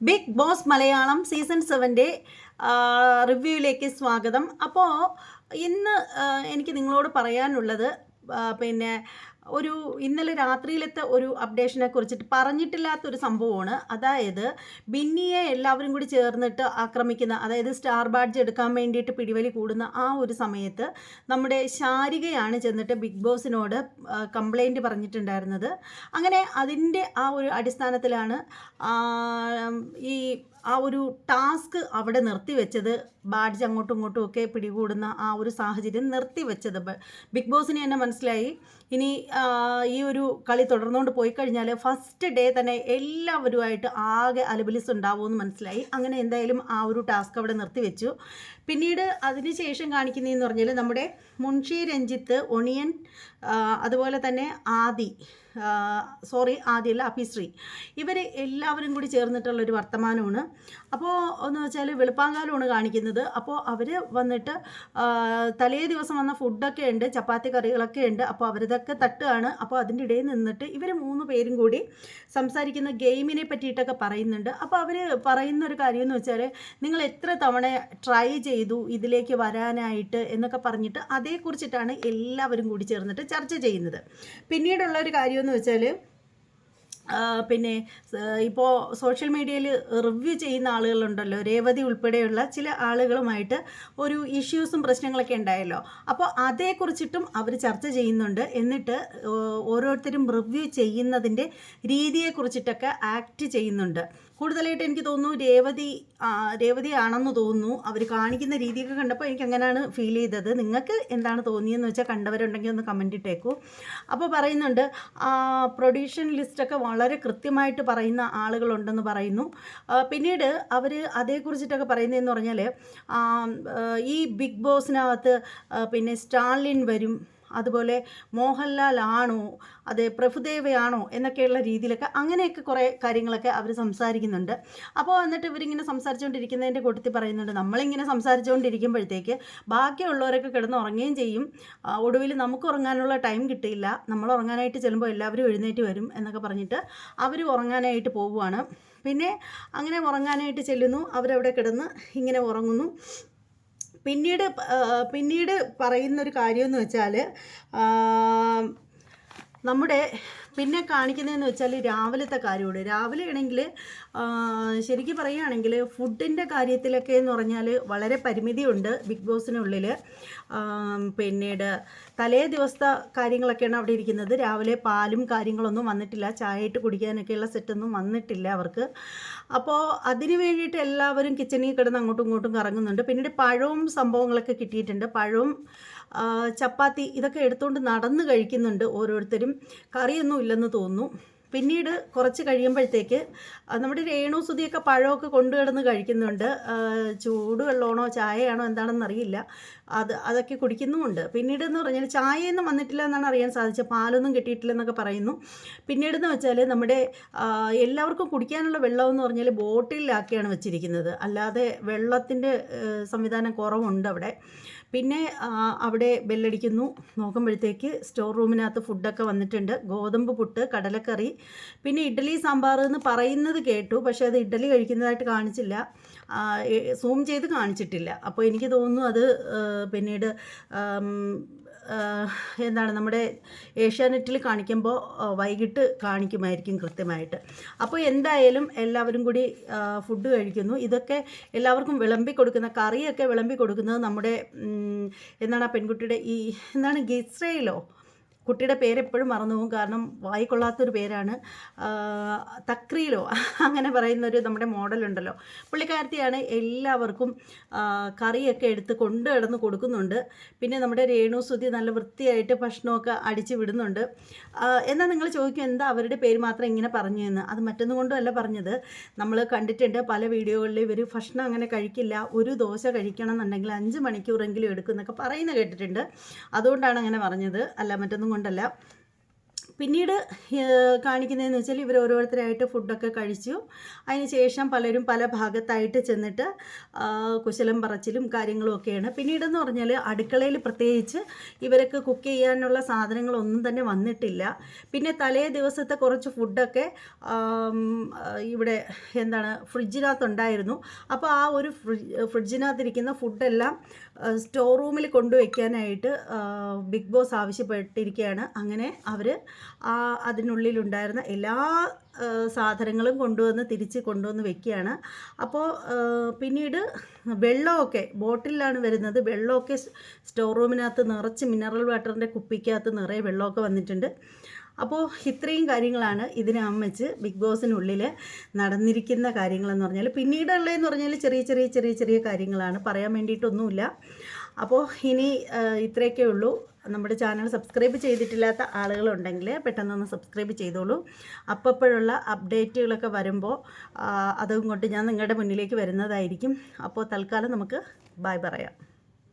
Big boss Malayalam season സെവന്റെ റിവ്യൂയിലേക്ക് സ്വാഗതം. അപ്പോൾ ഇന്ന് എനിക്ക് നിങ്ങളോട് പറയാനുള്ളത് പിന്നെ ഒരു ഇന്നലെ രാത്രിയിലത്തെ ഒരു അപ്ഡേഷനെ കുറിച്ചിട്ട് പറഞ്ഞിട്ടില്ലാത്തൊരു സംഭവമാണ്. അതായത് ബിന്നിയെ എല്ലാവരും കൂടി ചേർന്നിട്ട് ആക്രമിക്കുന്ന അതായത് സ്റ്റാർ ബാഡ്ജ് എടുക്കാൻ വേണ്ടിയിട്ട് പിടിവലി കൂടുന്ന ആ ഒരു സമയത്ത് നമ്മുടെ ശാരികയാണ് ചെന്നിട്ട് ബിഗ് ബോസിനോട് കംപ്ലൈന്റ് പറഞ്ഞിട്ടുണ്ടായിരുന്നത്. അങ്ങനെ അതിന്റെ ആ ഒരു അടിസ്ഥാനത്തിലാണ് ഈ ആ ഒരു ടാസ്ക് അവിടെ നിർത്തിവെച്ചത് ബാഡ്ജ് അങ്ങോട്ടും ഇങ്ങോട്ടും ഒക്കെ പിടികൂടുന്ന ആ ഒരു സാഹചര്യം നിർത്തിവെച്ചത്. ബിഗ് ബോസിന് തന്നെ മനസ്സിലായി. ഇനി ഈ ഒരു കളി തുടർന്നുകൊണ്ട് പോയി കഴിഞ്ഞാൽ ഫസ്റ്റ് ഡേ തന്നെ എല്ലാവരുമായിട്ട് ആകെ അലബിലിസ് ഉണ്ടാവുമെന്ന് മനസ്സിലായി. അങ്ങനെ എന്തായാലും ആ ഒരു ടാസ്ക് അവിടെ നിർത്തിവെച്ചു. പിന്നീട് അതിനുശേഷം കാണിക്കുന്നതെന്ന് പറഞ്ഞാൽ നമ്മുടെ മുൻഷി രഞ്ജിത്ത് ഒണിയൻ അതുപോലെ തന്നെ ആദി സോറി ആദ്യമല്ല അഭിശ്രീ. ഇവർ എല്ലാവരും കൂടി ചേർന്നിട്ടുള്ള ഒരു വർത്തമാനമാണ്. അപ്പോൾ എന്ന് വെച്ചാൽ വെളുപ്പാങ്കാലമാണ് കാണിക്കുന്നത്. അപ്പോൾ അവർ വന്നിട്ട് തലേ ദിവസം വന്ന ഫുഡൊക്കെ ഉണ്ട് ചപ്പാത്തി കറികളൊക്കെ ഉണ്ട്. അപ്പോൾ അവരിതൊക്കെ തട്ടുകയാണ്. അപ്പോൾ അതിന്റെ ഇടയിൽ നിന്നിട്ട് ഇവർ മൂന്ന് പേരും കൂടി സംസാരിക്കുന്ന ഗെയിമിനെ പറ്റിയിട്ടൊക്കെ പറയുന്നുണ്ട്. അപ്പോൾ അവർ പറയുന്ന ഒരു കാര്യം എന്ന് വെച്ചാൽ നിങ്ങൾ എത്ര തവണ ട്രൈ ചെയ്തു ഇതിലേക്ക് വരാനായിട്ട് എന്നൊക്കെ പറഞ്ഞിട്ട് അതേക്കുറിച്ചിട്ടാണ് എല്ലാവരും കൂടി ചേർന്നിട്ട് ചർച്ച ചെയ്യുന്നത്. പിന്നീടുള്ള ഒരു കാര്യമെന്ന് വെച്ചാൽ പിന്നെ ഇപ്പോൾ സോഷ്യൽ മീഡിയയിൽ റിവ്യൂ ചെയ്യുന്ന ആളുകളുണ്ടല്ലോ രേവതി ഉൾപ്പെടെയുള്ള ചില ആളുകളുമായിട്ട് ഒരു ഇഷ്യൂസും പ്രശ്നങ്ങളൊക്കെ ഉണ്ടായല്ലോ. അപ്പോൾ അതേക്കുറിച്ചിട്ടും അവർ ചർച്ച ചെയ്യുന്നുണ്ട്. എന്നിട്ട് ഓരോരുത്തരും റിവ്യൂ ചെയ്യുന്നതിന്റെ രീതിയെക്കുറിച്ചിട്ടൊക്കെ ആക്ട് ചെയ്യുന്നുണ്ട്. കൂടുതലായിട്ട് എനിക്ക് തോന്നുന്നു രേവതി രേവതി ആണെന്ന് തോന്നുന്നു. അവർ കാണിക്കുന്ന രീതിയൊക്കെ കണ്ടപ്പോൾ എനിക്ക് അങ്ങനെയാണ് ഫീൽ ചെയ്തത്. നിങ്ങൾക്ക് എന്താണ് തോന്നിയെന്ന് വെച്ചാൽ കണ്ടവരുണ്ടെങ്കിൽ ഒന്ന് കമന്റ് ഇട്ടേക്കൂ. അപ്പോൾ പറയുന്നുണ്ട് പ്രൊഡ്യൂഷൻ ലിസ്റ്റൊക്കെ വളരെ കൃത്യമായിട്ട് പറയുന്ന ആളുകളുണ്ടെന്ന് പറയുന്നു. പിന്നീട് അവർ അതേക്കുറിച്ചിട്ടൊക്കെ പറയുന്നതെന്ന് പറഞ്ഞാൽ ഈ ബിഗ് ബോസിനകത്ത് പിന്നെ സ്റ്റാലിൻ വരും അതുപോലെ മോഹൻലാൽ ആണോ അത് പ്രഭുദേവയാണോ എന്നൊക്കെയുള്ള രീതിയിലൊക്കെ അങ്ങനെയൊക്കെ കുറേ കാര്യങ്ങളൊക്കെ അവർ സംസാരിക്കുന്നുണ്ട്. അപ്പോൾ എന്നിട്ട് ഇവരിങ്ങനെ സംസാരിച്ചുകൊണ്ടിരിക്കുന്നതിന്റെ കൂട്ടത്തിൽ പറയുന്നുണ്ട് നമ്മളിങ്ങനെ സംസാരിച്ചുകൊണ്ടിരിക്കുമ്പോഴത്തേക്ക് ബാക്കിയുള്ളവരൊക്കെ കിടന്ന് ഉറങ്ങുകയും ചെയ്യും. ഒടുവിൽ നമുക്ക് ഉറങ്ങാനുള്ള ടൈം കിട്ടിയില്ല. നമ്മൾ ഉറങ്ങാനായിട്ട് ചെല്ലുമ്പോൾ എല്ലാവരും എഴുന്നേറ്റ് വരും എന്നൊക്കെ പറഞ്ഞിട്ട് അവർ ഉറങ്ങാനായിട്ട് പോവുകയാണ്. പിന്നെ അങ്ങനെ ഉറങ്ങാനായിട്ട് ചെല്ലുന്നു. അവരവിടെ കിടന്ന് ഇങ്ങനെ ഉറങ്ങുന്നു. പിന്നീട് പിന്നീട് പറയുന്നൊരു കാര്യമെന്ന് വെച്ചാൽ നമ്മുടെ പിന്നെ കാണിക്കുന്നതെന്ന് വെച്ചാൽ രാവിലത്തെ കാര്യമാണ് രാവിലെ ആണെങ്കിൽ ശരിക്കും പറയുകയാണെങ്കിൽ ഫുഡിന്റെ കാര്യത്തിലൊക്കെ എന്ന് പറഞ്ഞാൽ വളരെ പരിമിതിയുണ്ട് ബിഗ് ബോസിനുള്ളിൽ. പിന്നീട് തലേ ദിവസത്തെ കാര്യങ്ങളൊക്കെയാണ് അവിടെ ഇരിക്കുന്നത്. രാവിലെ പാലും കാര്യങ്ങളൊന്നും വന്നിട്ടില്ല. ചായ ഇട്ട് കുടിക്കാനൊക്കെയുള്ള സെറ്റൊന്നും വന്നിട്ടില്ല അവർക്ക്. അപ്പോൾ അതിന് വേണ്ടിയിട്ട് എല്ലാവരും കിച്ചണിൽ കിടന്ന് അങ്ങോട്ടും ഇങ്ങോട്ടും കറങ്ങുന്നുണ്ട്. പിന്നീട് പഴവും സംഭവങ്ങളൊക്കെ കിട്ടിയിട്ടുണ്ട്. പഴവും ചപ്പാത്തി ഇതൊക്കെ എടുത്തുകൊണ്ട് നടന്ന് കഴിക്കുന്നുണ്ട് ഓരോരുത്തരും. കറിയൊന്നും ഇല്ലെന്ന് തോന്നുന്നു. പിന്നീട് കുറച്ച് കഴിയുമ്പോഴത്തേക്ക് നമ്മുടെ നമ്മുടെ രേണു സുതിയൊക്കെ പഴമൊക്കെ കൊണ്ടുകിടന്ന് കഴിക്കുന്നുണ്ട്. ചൂടുവെള്ളമാണോ ചായയാണോ എന്താണെന്ന് അറിയില്ല. അത് അതൊക്കെ കുടിക്കുന്നുമുണ്ട്. പിന്നീട് എന്ന് പറഞ്ഞാൽ ചായയൊന്നും വന്നിട്ടില്ല എന്നാണ് അറിയാൻ സാധിച്ചത്. പാലൊന്നും കിട്ടിയിട്ടില്ലെന്നൊക്കെ പറയുന്നു. പിന്നീട് എന്ന് വെച്ചാൽ നമ്മുടെ എല്ലാവർക്കും കുടിക്കാനുള്ള വെള്ളം എന്ന് പറഞ്ഞാൽ ബോട്ടിലാക്കിയാണ് വെച്ചിരിക്കുന്നത്. അല്ലാതെ വെള്ളത്തിന്റെ സംവിധാനം കുറവുണ്ട് അവിടെ. പിന്നെ അവിടെ ബെല്ലടിക്കുന്നു. നോക്കുമ്പോഴത്തേക്ക് സ്റ്റോർ റൂമിനകത്ത് ഫുഡൊക്കെ വന്നിട്ടുണ്ട്. ഗോതമ്പ് പുട്ട് കടലക്കറി പിന്നെ ഇഡ്ഡലി സാമ്പാർ എന്ന് പറയുന്നത് കേട്ടു. പക്ഷേ അത് ഇഡ്ഡലി കഴിക്കുന്നതായിട്ട് കാണിച്ചില്ല. സൂം ചെയ്ത് കാണിച്ചിട്ടില്ല. അപ്പോൾ എനിക്ക് തോന്നുന്നു അത് പിന്നീട് എന്താണ് നമ്മുടെ ഏഷ്യാനെറ്റിൽ കാണിക്കുമ്പോൾ വൈകിട്ട് കാണിക്കുമായിരിക്കും കൃത്യമായിട്ട്. അപ്പോൾ എന്തായാലും എല്ലാവരും കൂടി ഫുഡ് കഴിക്കുന്നു. ഇതൊക്കെ എല്ലാവർക്കും വിളമ്പി കൊടുക്കുന്ന കറിയൊക്കെ വിളമ്പി കൊടുക്കുന്നത് നമ്മുടെ എന്താണ് ആ പെൺകുട്ടിയുടെ ഈ എന്താണ് ഗിസ്രയിലോ? കുട്ടിയുടെ പേരെപ്പോഴും മറന്നു പോകും. കാരണം വായിക്കൊള്ളാത്തൊരു പേരാണ്. തക്രീലോ അങ്ങനെ പറയുന്നൊരു നമ്മുടെ മോഡലുണ്ടല്ലോ. പുള്ളിക്കാരത്തിയാണ് എല്ലാവർക്കും കറിയൊക്കെ എടുത്ത് കൊണ്ടു കിടന്ന് കൊടുക്കുന്നുണ്ട്. പിന്നെ നമ്മുടെ രേണു സുധി നല്ല വൃത്തിയായിട്ട് ഭക്ഷണമൊക്കെ അടിച്ച് വിടുന്നുണ്ട്. എന്നാൽ നിങ്ങൾ ചോദിക്കും എന്താ അവരുടെ പേര് മാത്രം ഇങ്ങനെ പറഞ്ഞു എന്ന്? അത് മറ്റൊന്നും കൊണ്ടുമല്ല പറഞ്ഞത്. നമ്മൾ കണ്ടിട്ടുണ്ട് പല വീഡിയോകളിൽ ഇവർ ഭക്ഷണം അങ്ങനെ കഴിക്കില്ല. ഒരു ദോശ കഴിക്കണം എന്നുണ്ടെങ്കിൽ അഞ്ച് മണിക്കൂറെങ്കിലും എടുക്കുന്നൊക്കെ പറയുന്ന കേട്ടിട്ടുണ്ട്. അതുകൊണ്ടാണ് അങ്ങനെ പറഞ്ഞത്. അല്ല മറ്റൊന്നും കൊണ്ടല്ല. പിന്നീട് കാണിക്കുന്നതെന്ന് വെച്ചാൽ ഇവർ ഓരോരുത്തരായിട്ട് ഫുഡൊക്കെ കഴിച്ചു. അതിന് ശേഷം പലരും പല ഭാഗത്തായിട്ട് ചെന്നിട്ട് കുശലം പറച്ചിലും കാര്യങ്ങളും ഒക്കെയാണ്. പിന്നീടെന്ന് പറഞ്ഞാൽ അടുക്കളയിൽ പ്രത്യേകിച്ച് ഇവരൊക്കെ കുക്ക് ചെയ്യാനുള്ള സാധനങ്ങളൊന്നും തന്നെ വന്നിട്ടില്ല. പിന്നെ തലേ ദിവസത്തെ കുറച്ച് ഫുഡൊക്കെ ഇവിടെ എന്താണ് ഫ്രിഡ്ജിനകത്തുണ്ടായിരുന്നു. അപ്പോൾ ആ ഒരു ഫ്രിഡ്ജ് ഫ്രിഡ്ജിനകത്തിരിക്കുന്ന ഫുഡെല്ലാം സ്റ്റോർ റൂമിൽ കൊണ്ടുവയ്ക്കാനായിട്ട് ബിഗ് ബോസ് ആവശ്യപ്പെട്ടിരിക്കുകയാണ് അങ്ങനെ അവർ അതിനുള്ളിലുണ്ടായിരുന്ന എല്ലാ സാധനങ്ങളും കൊണ്ടുവന്ന് തിരിച്ച് കൊണ്ടുവന്ന് വെക്കുകയാണ്. അപ്പോൾ പിന്നീട് വെള്ളമൊക്കെ ബോട്ടിലാണ് വരുന്നത്. വെള്ളമൊക്കെ സ്റ്റോർ റൂമിനകത്ത് നിറച്ച് മിനറൽ വാട്ടറിന്റെ കുപ്പിക്കകത്ത് നിറയെ വെള്ളമൊക്കെ വന്നിട്ടുണ്ട്. അപ്പോൾ ഇത്രയും കാര്യങ്ങളാണ് ഇതിനെ അമ്മച്ച് ബിഗ് ബോസിനുള്ളിൽ നടന്നിരിക്കുന്ന കാര്യങ്ങളെന്ന് പറഞ്ഞാൽ പിന്നീടുള്ളതെന്ന് പറഞ്ഞാൽ ചെറിയ ചെറിയ ചെറിയ ചെറിയ കാര്യങ്ങളാണ്. പറയാൻ വേണ്ടിയിട്ടൊന്നുമില്ല. അപ്പോൾ ഇനി ഇത്രയൊക്കെ ഉള്ളൂ. നമ്മുടെ ചാനൽ സബ്സ്ക്രൈബ് ചെയ്തിട്ടില്ലാത്ത ആളുകളുണ്ടെങ്കിൽ പെട്ടെന്നൊന്ന് സബ്സ്ക്രൈബ് ചെയ്തോളൂ. അപ്പോഴുള്ള അപ്ഡേറ്റുകളൊക്കെ വരുമ്പോൾ അതും കൊണ്ട് ഞാൻ നിങ്ങളുടെ മുന്നിലേക്ക് വരുന്നതായിരിക്കും. അപ്പോൾ തൽക്കാലം നമുക്ക് ബായ് പറയാം.